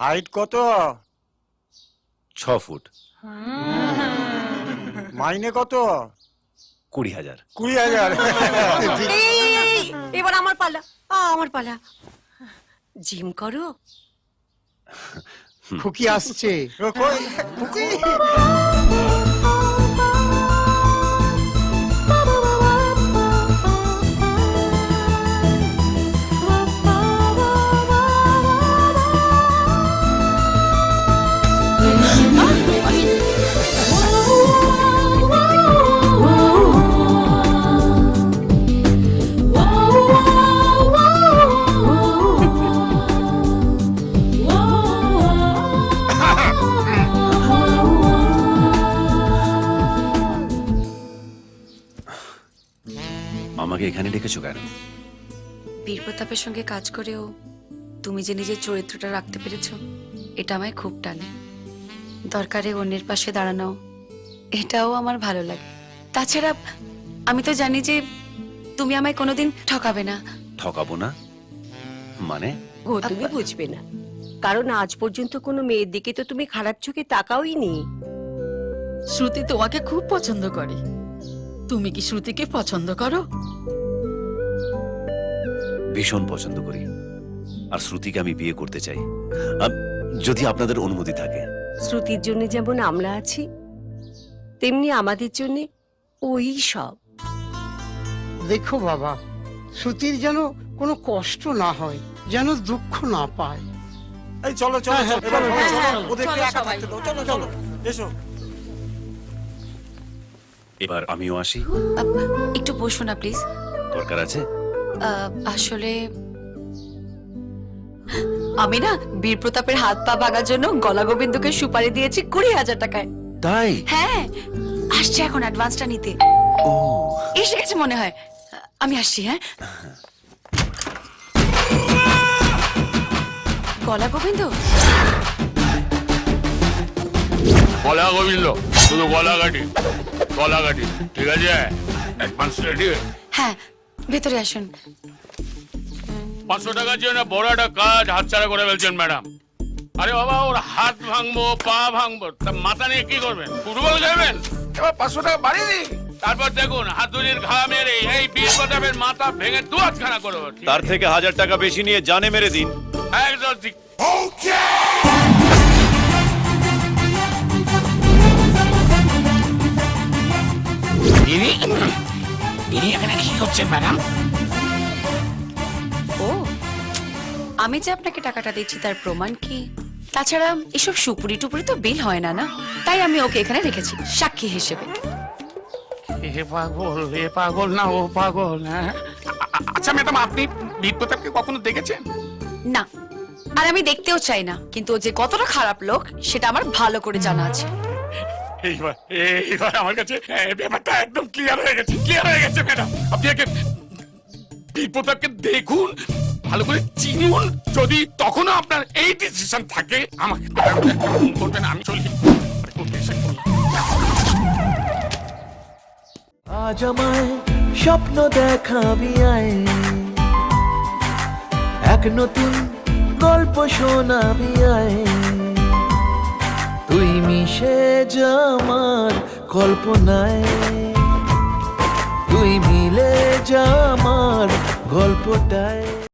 Height কত? ছ foot. মাইনে কত? কুড়ি হাজার। কুড়ি হাজার। এই, এবার আমার পালা আ, আমার পালা। জিম করো। খুকি আসছে। ও, কই? খুকি? আমাকে এখানে ডেকেছো কেন? বীর প্রতাপের সঙ্গে কাজ করেও তুমি যে নিজের চরিত্রটা রাখতে পেরেছ এটা আমায় খুব টানে। দরকারে অন্যের পাশে দাঁড়ানো এটাও আমার ভালো লাগে। তাছাড়া আমি তো জানি যে তুমি আমায় কোনোদিন ঠকাবে না। ঠকাবো না? মানে? ও তুমি বুঝবে না। কারণ আজ পর্যন্ত কোনো মেয়ের দিকে তো তুমি খারাপ চোখে তাকাওই নি। শ্রুতি তোমাকে খুব পছন্দ করে। তুমি কি শ্রুতিকে পছন্দ করো? ভীষণ পছন্দ করি। আর শ্রুতিকে আমি বিয়ে করতে চাই। যদি আপনাদের অনুমতি থাকে। শ্রুতির জন্য যেমন আমরা আছি তেমনি আমাদের জন্য ওই সব। দেখো বাবা শ্রুতির যেন কোনো কষ্ট না হয় যেন দুঃখ না পায়। এই চলো চলো হ্যাঁ, চলো, এবার চলো, চলো, চলো, চলো, চলো, ওদেরকে চলো একা সবাই। থাকতে দাও চলো চলো এসো। এবার আমিও আসি। একটু বসো না প্লিজ দরকার আছে? আসলে আমি না বীর প্রতাপের হাত পা ভাগার জন্য গলা গোবিন্দকে সুপারি দিয়েছি কুড়ি হাজার টাকায়। তাই? হ্যাঁ আসছে এখন অ্যাডভান্সটা নিতে। ও। এসে গেছে মনে হয়। আমি আসছি হ্যাঁ? গলা গোবিন্দ? গলা গোবিন্দ। শুধু গলা কাটি গলা কাটি ঠিক আছে? Advance ready? হ্যাঁ ভেতরে আসুন। পাঁচশো টাকার জন্য বড় একটা কাজ হাতছাড়া করে ফেলছেন ম্যাডাম। আরে বাবা ওর হাত ভাঙবো পা ভাঙবো তা মাথা নিয়ে কি করবেন? ফুটবল খেলবেন? এবার পাঁচশো টাকা বাড়িয়ে দিই তারপর দেখুন হাতুড়ির ঘা মেরে এই বীর প্রতাপের মাথা ভেঙে দু হাতখানা করব তার থেকে হাজার টাকা বেশি নিয়ে জানে মেরে দিন। একদম ঠিক। ইনি ইনি এখানে কি করছেন ম্যাডাম ও আমি যে আপনাকে টাকাটা দিচ্ছি তার প্রমাণ কি? তাছাড়া এসব সুপুরি টুপুরি তো বিল হয় না না? তাই আমি ওকে এখানে রেখেছি সাক্ষী হিসেবে। এ পাগল এ পাগল না ও পাগল হ্যাঁ? আ- আ- আচ্ছা ম্যাডাম আপনি বীর প্রতাপকে কখনো দেখেছেন? না আর আমি দেখতেও চাই না কিন্তু ও যে কতটা খারাপ লোক সেটা আমার ভালো করে জানা আছে। এইবার এইবার আমার কাছে ব্যাপারটা একদম ক্লিয়ার হয়ে গেছে ক্লিয়ার হয়ে গেছে ম্যাডাম আপনি আগে বীর প্রতাপকে দেখুন, ভালো করে চিনুন। যদি তখনও আপনার এই ডিসিশন থাকে, আমাকে করবেন, আমি চলি? আজ আমায় স্বপ্ন দেখাবি আয়। এক নতুন গল্প শোনাবি আয়। তুই মিশে যা আমার কল্পনায়। তুই মিলে যা আমার গল্পটায়।